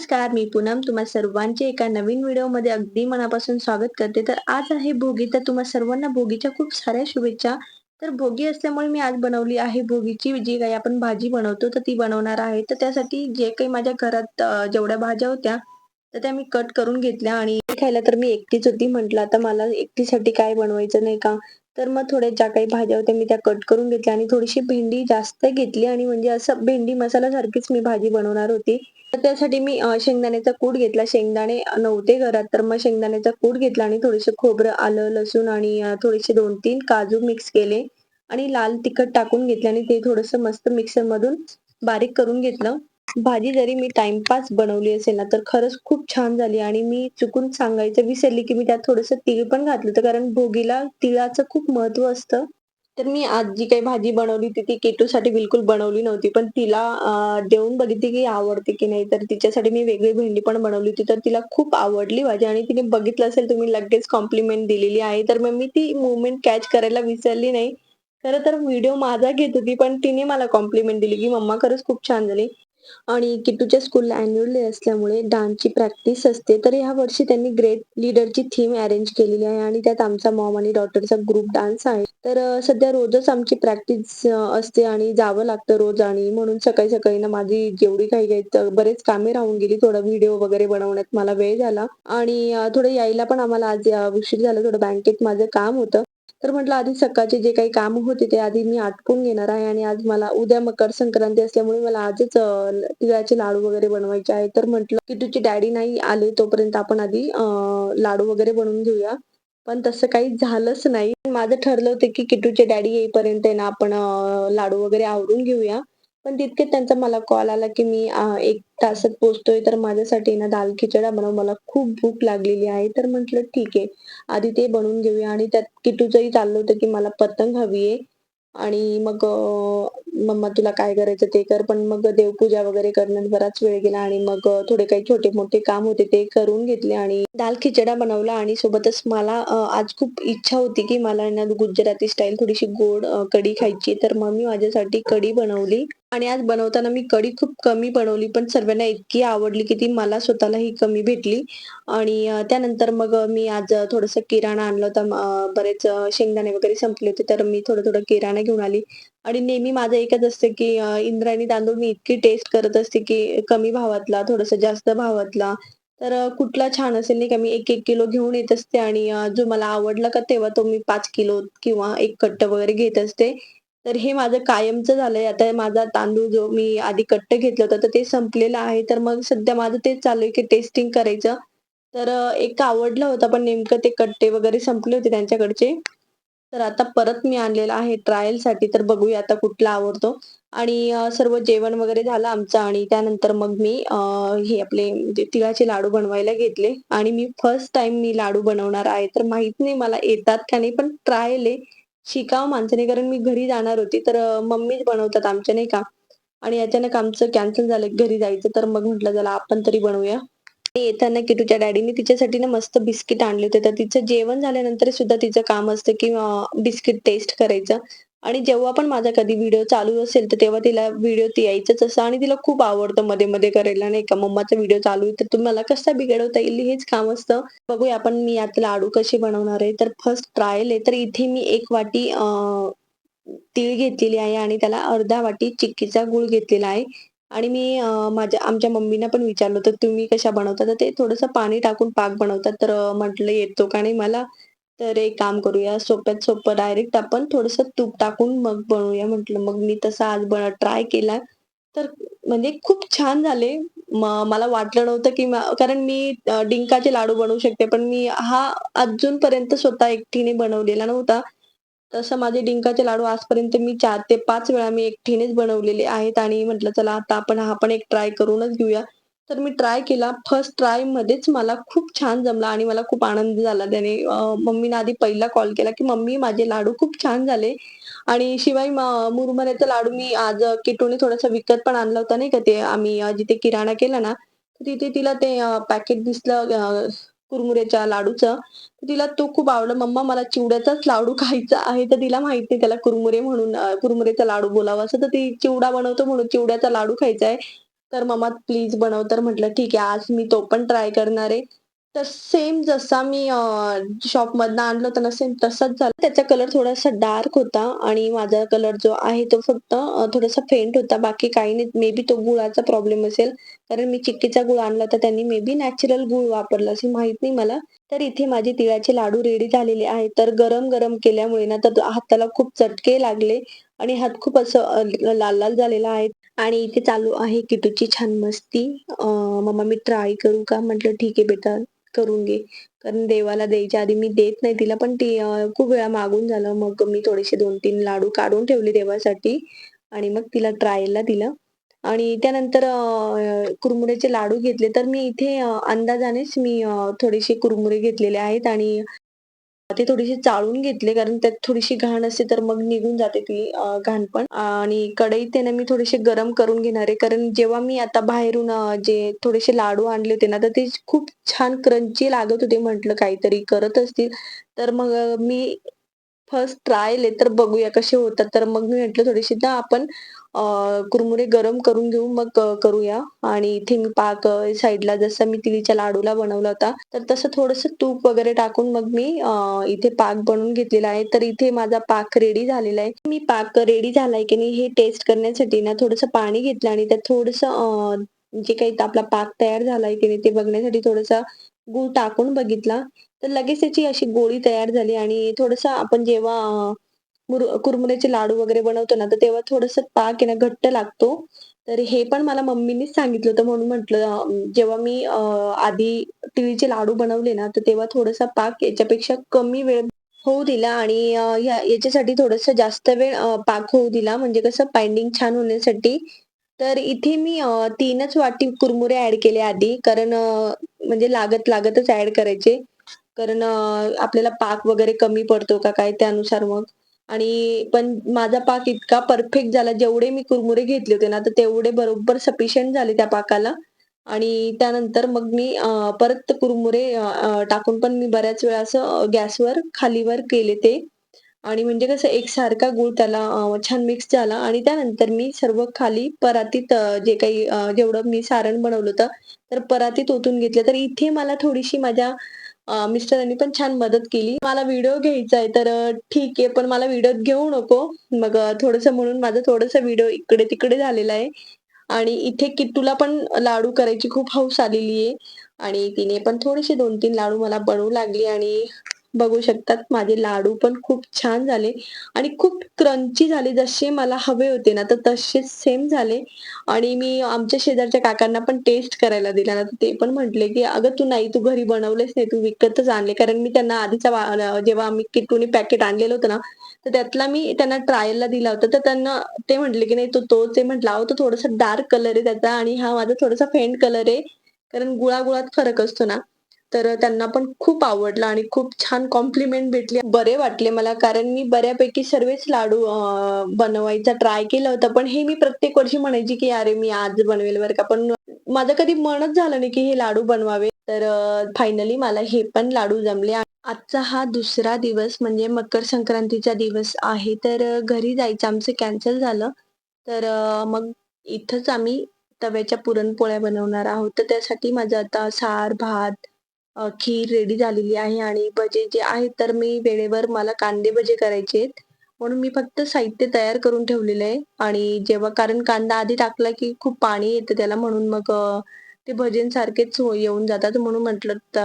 नमस्कार मी पूनम. तुम्हा सर्वांचे एका नवीन व्हिडिओमध्ये अगदी मनापासून स्वागत करते. तर आज आहे भोगी. तर तुम्हा सर्वांना भोगीच्या खूप साऱ्या शुभेच्छा. तर भोगी असल्यामुळे मी आज बनवली आहे भोगीची जी काही आपण भाजी बनवतो तर ती बनवणार आहे. तर त्यासाठी जे काही माझ्या घरात जेवढ्या भाज्या होत्या तर त्या मी कट करून घेतल्या आणि खायला तर मी एकटीच होती म्हटलं आता मला एकटीसाठी काय बनवायचं नाही का? तर मग थोड्या ज्या काही भाज्या होत्या मी त्या कट करून घेतल्या आणि थोडीशी भेंडी जास्त घेतली आणि म्हणजे असं भेंडी मसाला सारखीच मी भाजी बनवणार होती. त्यासाठी मी शेंगदाण्याचा कूट घेतला. शेंगदाणे नव्हते घरात तर मग शेंगदाण्याचा कूट घेतला आणि थोडेसे खोबरं आलं लसूण आणि थोडेसे दोन तीन काजू मिक्स केले आणि लाल तिखट टाकून घेतले आणि ते थोडस मस्त मिक्सर मधून बारीक करून घेतलं. भाजी जरी मी टाइमपास बनवली असेल ना तर खरंच खूप छान झाली आणि मी चुकून सांगायचं विसरली की मी त्यात थोडंसं तीळ पण घातलं होतं कारण भोगीला तिळाचं खूप महत्त्व असतं. तर मी आज जी काही भाजी बनवली होती ती केटूसाठी बिलकुल बनवली नव्हती. पण तिला देऊन बघितली की आवडते की नाही. तर तिच्यासाठी मी वेगळी भेंडी पण बनवली होती. तर तिला खूप आवडली भाजी आणि तिने बघितलं असेल तुम्ही लगेच कॉम्प्लिमेंट दिलेली आहे. तर मग मी ती मुवमेंट कॅच करायला विसरली नाही. खरं तर व्हिडिओ माझा घेत होती पण तिने मला कॉम्प्लिमेंट दिली की मम्मा खरंच खूप छान झाली. आणि किट्टूच्या स्कूलला अॅन्युअल डे असल्यामुळे डान्सची प्रॅक्टिस असते. तर ह्या वर्षी त्यांनी ग्रेट लीडरची थीम अरेंज केलेली आहे आणि त्यात आमचा मॉम आणि डॉटरचा ग्रुप डान्स आहे. तर सध्या रोजच आमची प्रॅक्टिस असते आणि जावं लागतं रोज आणि म्हणून सकाळी सकाळी ना माझी जेवढी काही काही बरेच कामे राहून गेली. थोडा व्हिडिओ वगैरे बनवण्यात मला वेळ झाला आणि थोडं यायला पण आम्हाला आज उशीर झाला. थोडं बँकेत माझं काम होतं. तर म्हटलं आधी सकाळचे जे काही काम होते ते आधी मी आटपून घेणार आहे आणि आज मला उद्या मकर संक्रांती असल्यामुळे मला आजच तिळाचे लाडू वगैरे बनवायचे आहे तर म्हटलं की तुझी डॅडी नाही आले तोपर्यंत आपण आधी लाडू वगैरे बनवून घेऊया. पण तसं काही झालंच नाही. माझं ठरलं होतं की किटूचे डॅडी येईपर्यंत आहे ना आपण लाडू वगैरे आवरून घेऊया. पण तितके त्यांचा मला कॉल आला की मी अं, एक तासात पोहोचतोय तर माझ्यासाठी ना दाल खिचडा बनव मला खूप भूक लागलेली आहे. तर म्हटलं ठीक आहे. आधी ते बनवून घेऊया आणि त्यात किटूचंही चाललं होतं की मला पतंग हवी आहे. आणि मग मम्मा तुला काय करायचं ते कर पण मग देवपूजा वगैरे करण्यात बराच वेळ गेला आणि मग थोडे काही छोटे मोठे काम होते ते करून घेतले आणि दाल खिचडा बनवला आणि सोबतच मला आज खूप इच्छा होती की मला ना गुजराती स्टाईल थोडीशी गोड कढी खायची तर मग मी माझ्यासाठी कढी बनवली. आणि आज बनवताना मी कढी खूप कमी बनवली पण सर्वांना इतकी आवडली की ती मला स्वतःला ही कमी भेटली. आणि त्यानंतर मग मी आज थोडंसं किराणा आणलं होता. बरेच शेंगदाणे वगैरे संपले होते तर मी थोडं थोडं किराणा घेऊन आली. आणि नेहमी माझं एकच असतं की इंद्रायणी तांदूळ मी इतकी टेस्ट करत असते की कमी भावातला थोडंसं जास्त भावातला. तर कुठला छान असेल नाही का मी एक एक किलो घेऊन येत असते आणि जो मला आवडला का तेव्हा तो मी पाच किलो किंवा एक कट्ट वगैरे घेत असते. तर हे माझं कायमचं झालंय. आता माझा तांदूळ जो मी आधी कट्ट घेतलं होतं तर ते संपलेलं आहे. तर मग सध्या माझं तेच चालू आहे की टेस्टिंग करायचं. तर एक आवडला होता पण नेमकं ते कट्टे वगैरे संपले होते त्यांच्याकडचे. तर आता परत मी आणलेला आहे ट्रायलसाठी. तर बघूया आता कुठला आवडतो. आणि सर्व जेवण वगैरे झालं आमचं आणि त्यानंतर मग मी हे आपले म्हणजे तिळाचे लाडू बनवायला घेतले. आणि मी फर्स्ट टाइम मी लाडू बनवणार आहे. तर माहीत नाही मला येतात का नाही पण ट्रायल आहे. शिकाव माणसाने कारण मी घरी जाणार होती तर मम्मीच बनवतात आमच्या नाही का? आणि अचानक आमचं कॅन्सल झालं घरी जायचं तर मग म्हटलं चला आपण तरी बनवूया. आणि येताना किटूच्या डॅडीने तिच्यासाठी ना मस्त बिस्किट आणले होते. तर तिचं जेवण झाल्यानंतर सुद्धा तिचं काम असतं की बिस्किट टेस्ट करायचं. आणि जेव्हा पण माझा कधी व्हिडिओ चालू असेल तर तेव्हा तिला व्हिडिओ यायचंच असं आणि तिला खूप आवडतं मध्ये मध्ये करायला नाही का? मम्माचा व्हिडिओ चालू आहे तर तुम्हाला कसा बिघडवता येईल? हेच काम असतं. बघूया आपण मी आता लाडू कसे बनवणार आहे. तर फर्स्ट ट्रायल आहे तर इथे मी एक वाटी तीळ घेतलेली आहे आणि त्याला अर्धा वाटी चिक्कीचा गुळ घेतलेला आहे. आणि मी माझ्या आमच्या मम्मीना पण विचारलं होतं तुम्ही कशा बनवता? तर ते थोडंसं पाणी टाकून पाक बनवतात तर म्हटलं येतो का नाही मला. तर एक काम करूया सोप्यात सोपं डायरेक्ट आपण थोडंसं तूप टाकून मग बनवूया म्हटलं. मग मी तसा आज ट्राय केला. तर म्हणजे खूप छान झाले. मला वाटलं नव्हतं की कारण मी डिंकाचे लाडू बनवू शकते पण मी हा अजूनपर्यंत स्वतः एकटीने बनवलेला नव्हता. तसं माझे डिंकाचे लाडू आजपर्यंत मी चार ते पाच वेळा मी एकटीनेच बनवलेले आहेत आणि म्हटलं चला आता आपण हा पण एक ट्राय करूनच घेऊया. तर मी ट्राय केला. फर्स्ट ट्राय मध्येच मला खूप छान जमला आणि मला खूप आनंद झाला. त्याने मम्मीने आधी पहिला कॉल केला की मम्मी माझे लाडू खूप छान झाले. आणि शिवाय म- लाडू मी आज किटूने थोडासा विकत पण आणला होता नाही का ते आम्ही जिथे किराणा केला ना तिथे तिला ते पॅकेट दिसलं कुरमुऱ्याच्या लाडूचं. तिला तो खूप आवडला. मम्मा मला चिवड्याचाच लाडू खायचा आहे तर तिला माहीत नाही त्याला कुरमुरे म्हणून कुरमुरेचा लाडू बोलावा. असं तर ती चिवडा बनवतो म्हणून चिवड्याचा लाडू खायचा आहे. तर मम्मा प्लीज बनव. तर म्हटलं ठीक आहे आज मी तो पण ट्राय करणार आहे. तर सेम जसा मी शॉपमधनं आणलं होतं ना सेम तसाच झाला. त्याचा कलर थोडासा डार्क होता आणि माझा कलर जो आहे तो फक्त थोडासा फेंट होता. बाकी काही नाही मे बी तो गुळाचा प्रॉब्लेम असेल. कारण मी चिक्कीचा गुळ आणला तर त्यांनी मे बी नॅचरल गुळ वापरला असे माहीत नाही मला. तर इथे माझे तिळाचे लाडू रेडी झालेले आहेत. तर गरम गरम केल्यामुळे ना तर हाताला खूप चटके लागले आणि हात खूप असं लाल लाल झालेला आहे. आणि इथे चालू आहे किटूची छान मस्ती. अं, मम्मा मी ट्राय करू का? म्हटलं ठीक आहे बेटा करून घे. कारण देवाला द्यायच्या आधी मी देत नाही तिला पण ती खूप वेळा मागून झालं. मग मी थोडेसे दोन तीन लाडू काढून ठेवले देवासाठी आणि मग तिला ट्रायला दिलं. आणि त्यानंतर कुरमुऱ्याचे लाडू घेतले. तर मी इथे अंदाजानेच मी थोडेसे कुरमुरे घेतलेले आहेत आणि ते थोडीशी चाळून घेतले कारण त्यात थोडीशी घाण असते तर मग निघून जाते ती घाण पण आणि कढईत त्याने मी थोडेसे गरम करून घेणार आहे कारण जेव्हा मी आता बाहेरून जे थोडेसे लाडू आणले होते ना तर ते खूप छान क्रंची लागत होते म्हटलं काहीतरी करत असतील तर मग मी फर्स्ट ट्रायल आहे तर बघूया कसे होतात. तर मग मी म्हटलं थोडीशी ना आपण कुरमुरे गरम करून घेऊ मग करूया आणि इथे मी पाक साईडला जसं मी तिळीच्या लाडूला बनवला होता, तर तसं थोडस तूप वगैरे टाकून मग मी इथे पाक बनवून घेतलेला आहे. तर इथे माझा पाक रेडी झालेला आहे. मी पाक रेडी झालाय की नाही हे टेस्ट करण्यासाठी ना थोडंसं पाणी घेतलं आणि त्यात थोडस जे काही आपला पाक तयार झालाय की नाही ते बघण्यासाठी थोडासा गूळ टाकून बघितला. तर लगेच त्याची अशी गोळी तयार झाली आणि थोडंसं आपण जेव्हा कुरमुऱ्याचे लाडू वगैरे बनवतो ना, तर तेव्हा थोडस पाक आहे ना घट्ट लागतो. तर हे पण मला मम्मीनीच सांगितलं होतं म्हणून म्हटलं जेव्हा मी आधी तिळीचे लाडू बनवले ना, तर तेव्हा थोडासा पाक याच्यापेक्षा कमी वेळ होऊ दिला आणि याच्यासाठी थोडंसं जास्त वेळ पाक होऊ दिला म्हणजे कसं बाइंडिंग छान होण्यासाठी. तर इथे मी तीनच वाटी कुरमुरे ऍड केले आधी कारण म्हणजे लागत लागतच ऍड करायचे. कारण आपल्याला पाक वगैरे कमी पडतो का काय त्यानुसार मग. आणि पण माझा पाक इतका परफेक्ट झाला जेवढे मी कुरमुरे घेतले होते ना, तर तेवढे बरोबर सफिशियंट झाले त्या पाकाला. आणि त्यानंतर मग मी परत कुरमुरे टाकून पण मी बऱ्याच वेळा असं गॅसवर खालीवर केले ते. आणि म्हणजे कसं एकसारखा गूळ त्याला छान मिक्स झाला आणि त्यानंतर मी सर्व खाली परातीत जे काही जेवढं मी सारण बनवलं होतं, तर परातीत ओतून घेतलं. तर इथे मला थोडीशी माझ्या मिस्टरांनी पण छान मदत केली. मला व्हिडिओ घ्यायचा आहे तर ठीक आहे, पण मला व्हिडिओ घेऊ नको. मग थोडस थोडंसं म्हणून माझं थोडंसं व्हिडिओ इकडे-तिकडे झालेला आहे. आणि इथे किट्टूला पण लाडू करायची खूप हौस आलेली आहे आणि तिने पण थोडेसे 2-3 लाडू मला बनवू लागली आणि बघू शकतात माझे लाडू पण खूप छान झाले आणि खूप क्रंची झाले. जसे मला हवे होते ना, तर तसेच सेम झाले आणि मी आमच्या शेजारच्या काकांना पण टेस्ट करायला दिला ना, ते पण म्हटले, की "अगं तू नाही, तू घरी बनवलेच नाही, तू विकतच आणले." कारण मी त्यांना आधीचा जेव्हा आम्ही किट्टूने पॅकेट आणलेलं होतं ना, तर त्यातला मी त्यांना ट्रायलला दिला होता. तर त्यांना ते म्हटले, की "नाही तो तो ते म्हटला "अहो, तो थोडासा डार्क कलर आहे त्याचा आणि हा माझा थोडासा फेंट कलर आहे." कारण गुळागुळात फरक असतो ना. तर त्यांना पण खूप आवडलं आणि खूप छान कॉम्प्लिमेंट भेटले. बरे वाटले मला कारण मी बऱ्यापैकी सर्वच लाडू बनवायचा ट्राय केला होता. पण हे मी प्रत्येक वर्षी म्हणायची, की "अरे, मी आज बनवेल बरं का." पण माझं कधी मनच झालं नाही, की हे लाडू बनवावे. तर फायनली मला हे पण लाडू जमले. आजचा हा दुसरा दिवस म्हणजे मकर संक्रांतीचा दिवस आहे. तर घरी जायचं आमचं कॅन्सल झालं. तर मग इथंच आम्ही तव्याच्या पुरणपोळ्या बनवणार आहोत. तर त्यासाठी माझं आता सार, भात, अ, खीर रेडी झालेली आहे आणि भजे जे आहेत तर मी वेळेवर मला कांदे भजे करायचे आहेत. म्हणून मी फक्त साहित्य तयार करून ठेवलेलं आहे आणि जेव्हा कारण कांदा आधी टाकला की खूप पाणी येतं त्याला म्हणून मग अ, ते भजींसारखेच हो येऊन जातात म्हणून म्हटलं त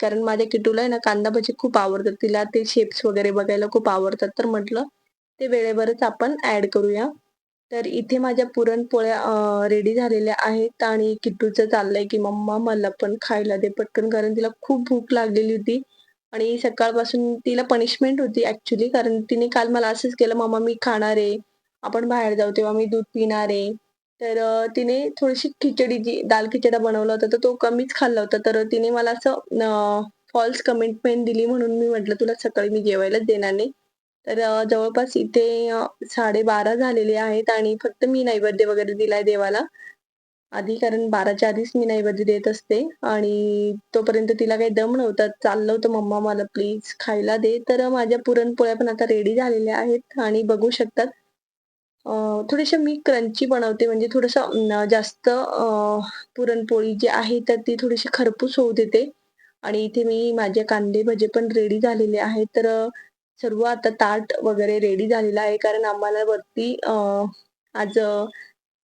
कारण माझ्या किटूला आहे ना कांदा भजी खूप आवडतात. तिला ते शेप्स वगैरे बघायला खूप आवडतात. तर म्हटलं ते वेळेवरच आपण ॲड करूया. तर इथे माझ्या पुरणपोळ्या रेडी झालेल्या आहेत आणि किट्टूचं चाललंय की "मम्मा मला पण खायला दे पटकन." कारण तिला खूप भूक लागलेली होती आणि सकाळपासून तिला पनिशमेंट होती ऍक्च्युली कारण तिने काल मला असंच केलं, "मम्मा मी खाणार आहे. आपण बाहेर जाऊ तेव्हा मी दूध पिणार आहे." तर तिने थोडीशी खिचडी जी दाल खिचडा बनवला होता, तर तो कमीच खाल्ला होता. तर तिने मला असं फॉल्स कमिटमेंट दिली म्हणून मी म्हटलं, "तुला सकाळी मी जेवायलाच देणार नाही." तर अ, जवळपास इथे अ, 12:30 झालेले आहेत आणि फक्त मी नैवेद्य वगैरे दिलाय देवाला. आधी कारण 12च्या आधीच मी नैवेद्य देत असते आणि तोपर्यंत तिला काही दम नव्हता. चाललं होतं, "मम्मा मला प्लीज खायला दे." तर अ, माझ्या पुरणपोळ्या पण आता रेडी झालेल्या आहेत आणि बघू शकतात अ, थोड्याशा मी क्रंची बनवते म्हणजे थोडंसं अं, जास्त अ, पुरणपोळी जी आहे तर ती थोडीशी खरपूस होऊ देते आणि इथे मी माझे कांदे भजे पण रेडी झालेले आहेत तर अ, सर्व आता ताट वगैरे रेडी झालेलं आहे कारण आम्हाला वरती आज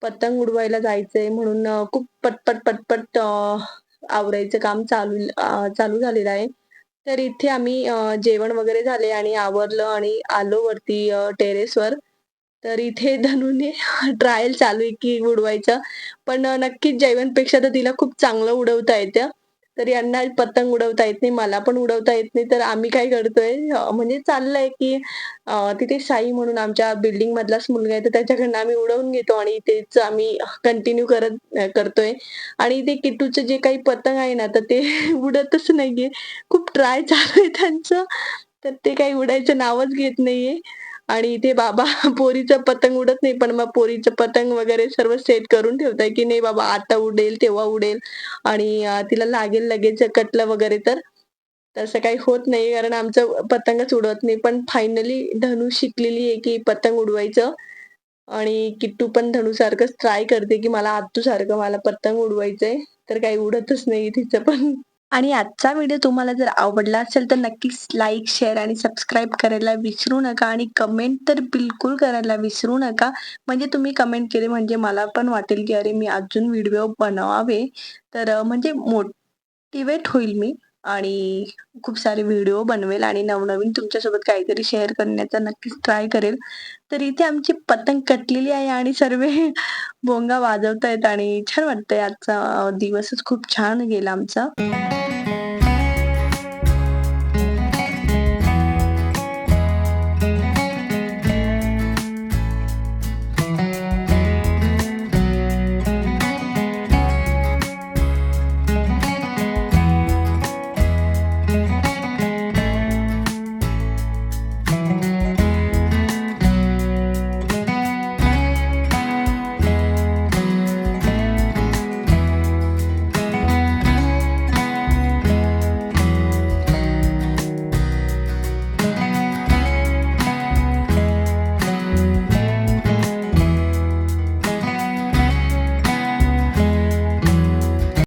पतंग उडवायला जायचंय म्हणून खूप पटपट पटपट आवरायचं काम चालू चालू झालेलं आहे. तर इथे आम्ही जेवण वगैरे झाले आणि आवरलं आणि आलो वरती टेरेसवर. तर इथे धनूने ट्रायल चालू आहे की उडवायचं. पण नक्कीच जयवंतपेक्षा तर तिला खूप चांगलं उडवता येतं. तर यांना पतंग उडवता येत नाही, मला पण उडवता येत नाही. तर आम्ही काय करतोय म्हणजे चाललंय की तिथे साई म्हणून आमच्या बिल्डिंग मधलाच मुलगा आहे, तर त्याच्याकडनं आम्ही उडवून घेतो आणि तेच आम्ही कंटिन्यू करत करतोय. आणि ते किट्टूचं जे काही पतंग आहे ना, तर ते उडतच नाहीये. खूप ट्राय चालू आहे त्यांचं, तर ते काही उडायचं नावच घेत नाहीये. आणि इथे बाबा पोरीचं पतंग उडत नाही, पण मग पोरीचं पतंग वगैरे सर्व सेट करून ठेवताय, की नाही बाबा आता उडेल, तेव्हा उडेल आणि तिला लागेल लगेच कटलं वगैरे तर. तसं काही होत नाही कारण आमचं पतंगच उडवत नाही. पण फायनली धनू शिकलेली आहे, की पतंग उडवायचं आणि किट्टू पण धनूसारखंच ट्राय करते, की मला आत्तूसारखं मला पतंग उडवायचंय. तर काही उडतच नाही तिचं पण. आणि आजचा व्हिडिओ तुम्हाला जर आवडला असेल तर नक्कीच लाईक, शेअर आणि सबस्क्राईब करायला विसरू नका आणि कमेंट तर बिलकुल करायला विसरू नका. म्हणजे तुम्ही कमेंट केले म्हणजे मला पण वाटेल, की अरे मी अजून व्हिडिओ बनवावे. तर म्हणजे मोटिवेट होईल मी आणि खूप सारे व्हिडिओ बनवेल आणि नवनवीन तुमच्यासोबत काहीतरी शेअर करण्याचा नक्कीच ट्राय करेल. तर इथे आमची पतंग कटलेली आहे आणि सर्व भोंगा वाजवतायत आणि छान वाटतंय आजचा दिवसच खूप छान गेला आमचा.